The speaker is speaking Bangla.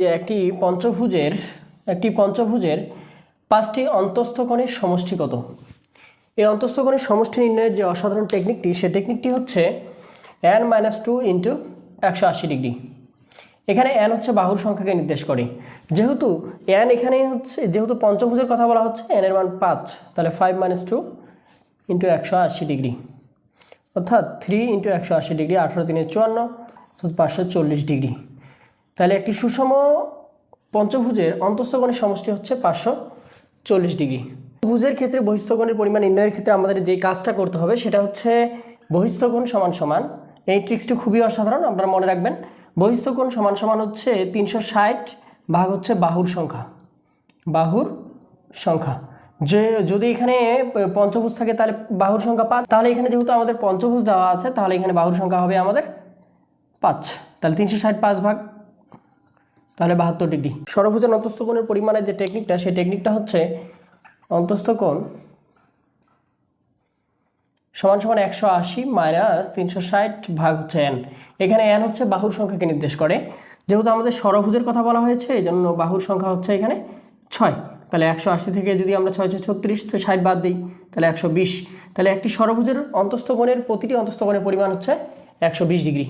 যে একটি পঞ্চভুজের একটি পঞ্চভুজের পাঁচটি অন্তস্থ কোণের সমষ্টি কত? এই অন্তস্থ কোণের সমষ্টি নির্ণয়ের যে অসাধারণ টেকনিকটি সে টেকনিকটি হচ্ছে এন মাইনাস টু ইন্টু একশো আশি ডিগ্রি এখানে এন হচ্ছে বাহুর সংখ্যাকে নির্দেশ করে। যেহেতু এন এখানে হচ্ছে, যেহেতু পঞ্চভুজের কথা বলা হচ্ছে এন এর মান পাঁচ, তাহলে ফাইভ মাইনাস টু ইন্টু একশো আশি ডিগ্রি অর্থাৎ থ্রি ইন্টু একশো আশি ডিগ্রি আঠারো তিনে চুয়ান্ন পাঁচশো চল্লিশ ডিগ্রি তাহলে একটি সুষম পঞ্চভুজের অন্তস্থকোণের সমষ্টি হচ্ছে পাঁচশো চল্লিশ ডিগ্রি। ভুজের ক্ষেত্রে বহিস্থকোণের পরিমাণ নির্ণয়ের ক্ষেত্রে আমাদের যে কাজটা করতে হবে সেটা হচ্ছে বহিস্থকোণ সমান সমান। এই ট্রিক্সটি খুবই অসাধারণ, আপনারা মনে রাখবেন। বহিস্থকোণ সমান সমান হচ্ছে তিনশো ষাট ভাগ হচ্ছে বাহুর সংখ্যা। বাহুর সংখ্যা। যে যদি এখানে পঞ্চভুজ থাকে তাহলে বাহুর সংখ্যা পাঁচ। তাহলে এখানে যেহেতু আমাদের পঞ্চভুজ দেওয়া আছে, তাহলে এখানে বাহুর সংখ্যা হবে আমাদের পাঁচ। তাহলে তিনশো ষাট পাঁচ ভাগ তাহলে বাহাত্তর ডিগ্রি। সরভুজের অন্তস্থ কোণের পরিমাণের যে টেকনিকটা সেই টেকনিকটা হচ্ছে অন্তস্থ কোণ সমান সমান একশো আশি মাইনাস তিনশো ষাট ভাগ হচ্ছে এন এখানে এন হচ্ছে বাহুর সংখ্যাকে নির্দেশ করে। যেহেতু আমাদের সরভুজের কথা বলা হয়েছে এই জন্য বাহুর সংখ্যা হচ্ছে এখানে ছয়। তাহলে একশো আশি থেকে যদি আমরা ছয় ছয়, ছত্রিশ ষাট বাদ দিই, তাহলে একশো বিশ। তাহলে একটি সরভুজের অন্তস্থ কোণের প্রতিটি অন্তস্থ কোণের পরিমাণ হচ্ছে একশো বিশ ডিগ্রি।